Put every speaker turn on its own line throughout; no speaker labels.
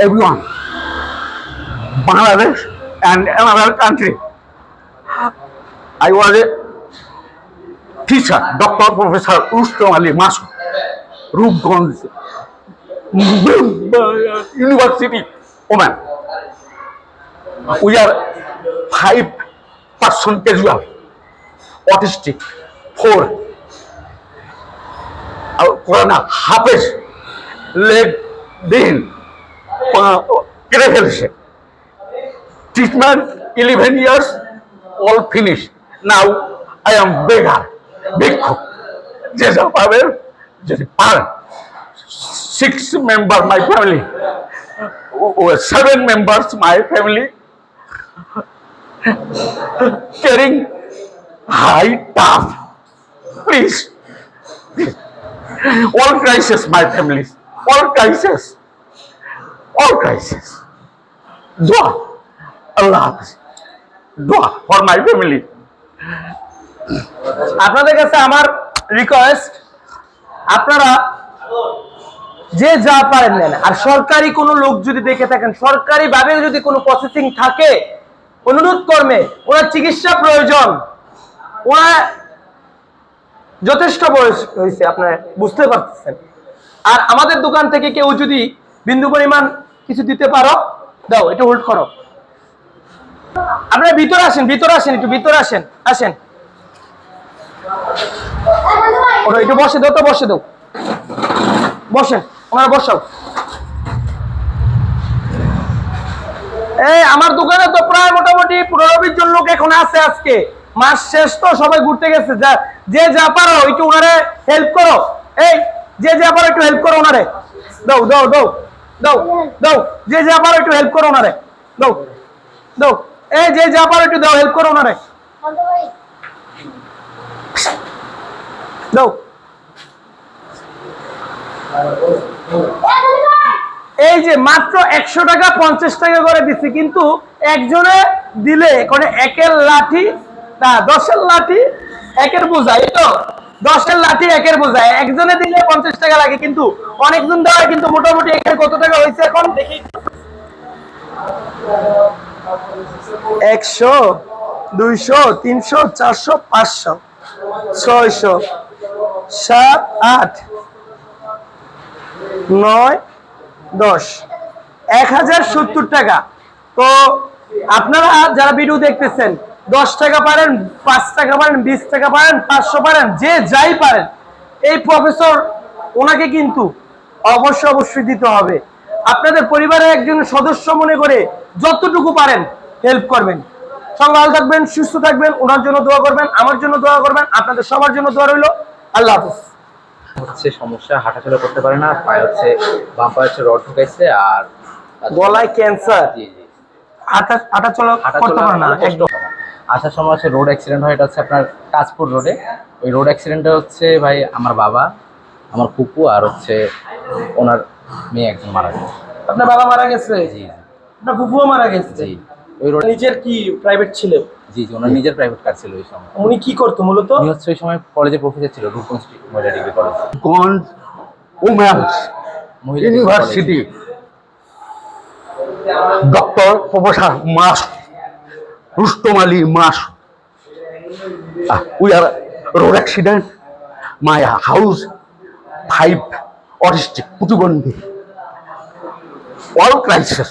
everyone. Bangladesh and another country. I was a teacher, Dr. Professor Rustom Ali Masu, Rupganj University, Oman. We are five person casual, autistic, four. Hafez leg দিন পা- কেটে ফেলেছে। Treatment eleven years all finish now I am beggar ভিক্ষুক। যে যা পাবেন যদি পারেন six member my family seven members my family caring high tough please all crisis, my families, all crisis, all crisis. Dua, Hafiz. Dua for my family.
আপনাদের কাছে আমার request আপনারা যে যা পারেন নেন আর সরকারি কোনো লোক যদি দেখে থাকেন সরকারি ভাবে যদি কোনো প্রসেসিং থাকে অনুরোধ কর্মে ওনার চিকিৎসা প্রয়োজন ওনার যথেষ্ট বয়স হয়েছে আপনারা বুঝতে পারতেছেন আর আমাদের দোকান থেকে কেউ যদি বিন্দু পরিমাণ কিছু দিতে পারো। দাও, এটা হোল্ড করো। আপনারা ভিতরে আসেন ভিতরে আসেন, একটু ভিতরে আসেন আসেন। একটু বসে দাও তো, বসে দাও। বসেন, ওনারা বসাও। এই, আমার দোকানে তো প্রায় মোটামুটি পনেরো বিশ জন লোক এখন আছে আজকে। মাস শেষ তো, সবাই ঘুরতে গেছে। যা, যে যা পারো, একটু ওনারে হেল্প করো। এই, যে যা পারো, একটু হেল্প করো ওনারে। দাও দাও দাও। দাও দাও, যে একটু হেল্প করো দাও দাও, এই যে একটু দাও হেল্প করো দাও। এই যে মাত্র একশো টাকা, পঞ্চাশ টাকা করে দিচ্ছি কিন্তু একজনে দিলে করে একের লাঠি, না, দশের লাঠি, একের বোঝা এই তো? দশের লাঠি একের বোঝা একজনে দিলে পঞ্চাশ টাকা লাগে, কিন্তু অনেকজন দেওয়া কিন্তু মোটামুটি একের কত টাকা হয়েছে এখন? দেখি একশো, দুইশো, তিনশো, চারশো, পাঁচশো, ছয়শো, সাত, আট, নয়, দশ। এক হাজার সত্তর টাকা। তো আপনারা যারা ভিডিও দেখতেছেন দশ টাকা পারেন পাঁচ টাকা পারেন বিশ টাকা পারেন পাঁচশো পারেন যে যাই পারেন। এই প্রফেসর ওনাকে কিন্তু অবশ্যই অবশ্যই দিতে হবে। আপনাদের পরিবারের একজন সদস্য মনে করে যতটুকু পারেন হেল্প করবেন। সবাই ভালো থাকবেন সুস্থ থাকবেন ওনার জন্য দোয়া করবেন আমার জন্য দোয়া করবেন আপনাদের সবার জন্য দোয়া রইল। আল্লাহ হাফিজ।
হচ্ছে সমস্যা হাঁটাচলা করতে পারে না পায়ে হচ্ছে বাম পায়ে হচ্ছে রড ঢুকাইছে আর
গলায় ক্যান্সার
জি জি।
হাঁটা হাঁটা চলা করতে
হাঁটাচলা
পারে না
আসার সময় হচ্ছে রোড অ্যাক্সিডেন্ট হয় এটা হচ্ছে আপনার কাজপুর রোডে ওই রোড অ্যাক্সিডেন্টে হচ্ছে ভাই আমার বাবা আমার ফুপু আর হচ্ছে ওনার মেয়ে একজন মারা গেছে।
আপনার বাবা মারা গেছে?
জি
আপনার ফুফুও মারা গেছে?
জি ওই রোড
নিজের কি প্রাইভেট ছিল?
জি জি ওনার নিজের প্রাইভেট কার ছিল ওই সময়।
উনি কি করতো মূলত?
উনি হচ্ছে ওই সময় কলেজে প্রফেসর ছিল রূপগঞ্জ মহিলা ডিগ্রি কলেজ
Gone Women's
মহিলা degree
University. Dr. Rustam Ali mass. We are road accident my house five autistic প্রতিবন্ধী all crisis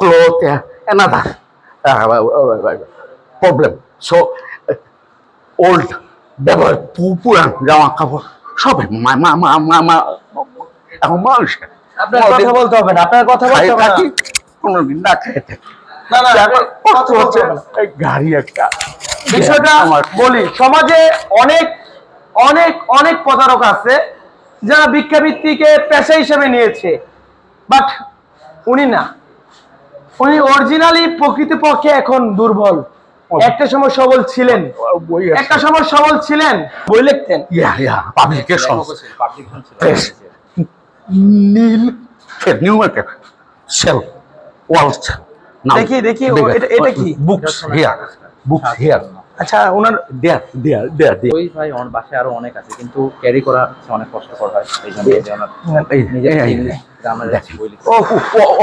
cloth another problem so old ব্যবহার পুরান জামা কাপড় সবে মা মা মা মা মা এখন মানুষটা
আপনার কথা বলতে হবে না আপনার কথা বলতে হবে না।
কোনোদিন না খেয়ে থাকি।
না, না,
এখন
কথা
হচ্ছে। এই গাড়ি একটা।
বিষয়টা বলি সমাজে অনেক অনেক অনেক প্রতারক আছে যারা ভিক্ষাবৃত্তিকে পেশা হিসেবে নিয়েছে। বাট উনি না। উনি অরিজিনালি প্রকৃতপক্ষে এখন দুর্বল। একটা সময় সবল ছিলেন। একটা সময় সবল ছিলেন। বই লিখতেন।
ইয়া ইয়া পাবলিকেশন. নীল নিউ মার্কেট সেল ওয়াল
দেখি, দেখি, এটা- এটা কি?
বুকস হিয়ার বুকস হিয়ার
আচ্ছা ওনার
দেয়ার দেয়ার দেয়ার দেয়ার
ওই ভাই বাসায় আরও অনেক আছে কিন্তু ক্যারি করা অনেক কষ্টকর হয় এই জন্য।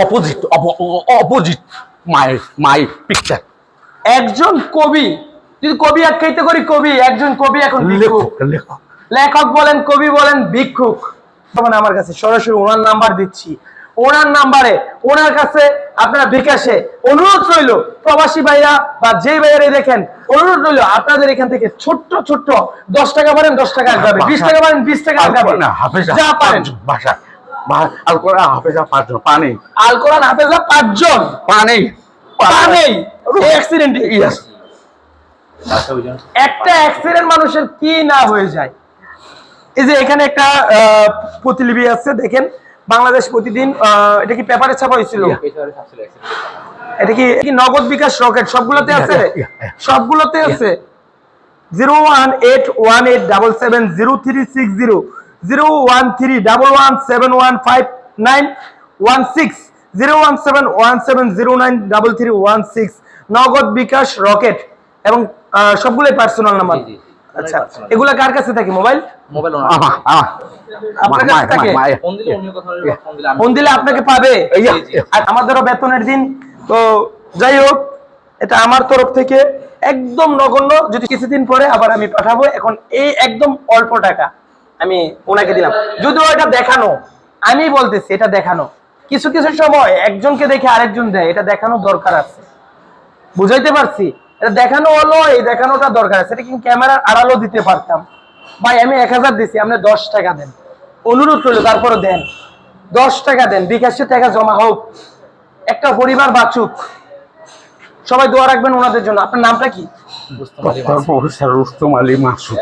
Opposite opposite my my picture
একজন কবি যদি কবি আখ্যায়িত করি কবি একজন কবি এখন
লেখক। লেখক
বলেন কবি বলেন ভিক্ষুক। তখন আমার কাছে সরাসরি ওনার নাম্বার দিচ্ছি। ওনার নাম্বারে ওনার কাছে আপনারা বিকাশে অনুরোধ রইল প্রবাসী ভাইরা বা যে ভাইয়ারে দেখেন অনুরোধ রইল আপনাদের এখান থেকে ছোট্ট ছোট্ট দশ টাকা পারেন দশ টাকা আগাবে বিশ টাকা পারেন বিশ টাকা আগাবে যা পারেন।
ভাষা আল কোরআন হাফেজা পাঁচজন পানি।
আল কোরআন হাফেজা পাঁচজন।
পানি।
পা নেই অ্যাক্সিডেন্ট একটা অ্যাক্সিডেন্ট মানুষের কি না হয়ে যায়। এই যে এখানে একটা প্রতিলিপি আছে দেখেন। বাংলাদেশ প্রতিদিন এটা কি পেপারে ছাপা হয়েছিল? এটা কি নগদ বিকাশ রকেট? সবগুলোতে আছে. সবগুলোতে আছে। Zero one eight one eight double seven zero three six zero. Zero one three double one seven one five nine one six. Zero one seven one seven zero nine double three one six. Nagad bKash Rocket এবং সবগুলোই personal number. আচ্ছা এগুলা কার কাছে থাকে? Mobile?
Mobile
আপনার কাছে থাকে?
Phone দিলে অন্য কথা হলে ফোন দিলে আমি
আপনাকে পাবে। আমাদেরও বেতনের দিন তো যাই হোক এটা আমার তরফ থেকে একদম নগণ্য। যদি কিছুদিন পরে আবার আমি পাঠাবো এখন এই একদম অল্প টাকা আমি ওনাকে দিলাম। যদিও এটা দেখানো আমি বলতেছি এটা দেখানো। কিছু কিছু সময় একজনকে দেখে আরেকজন দেয় এটা দেখানো দরকার আছে। বুঝাইতে পারছি? এটা দেখানো হলো এই দেখানোটা দরকার আছে। এটা কিন্তু ক্যামেরার আড়ালো দিতে পারতাম? ভাই আমি এক হাজার দিছি আপনি দশ টাকা দেন। অনুরোধ করল তারপরে দেন। দশ টাকা দেন বিকাশে টাকা জমা হোক। একটা পরিবার বাঁচুক। সবাই দোয়া রাখবেন ওনাদের জন্য। আপনার নামটা কি?
প্রফেসর রুস্তম আলী মাসুদ।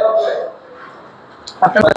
আপনার?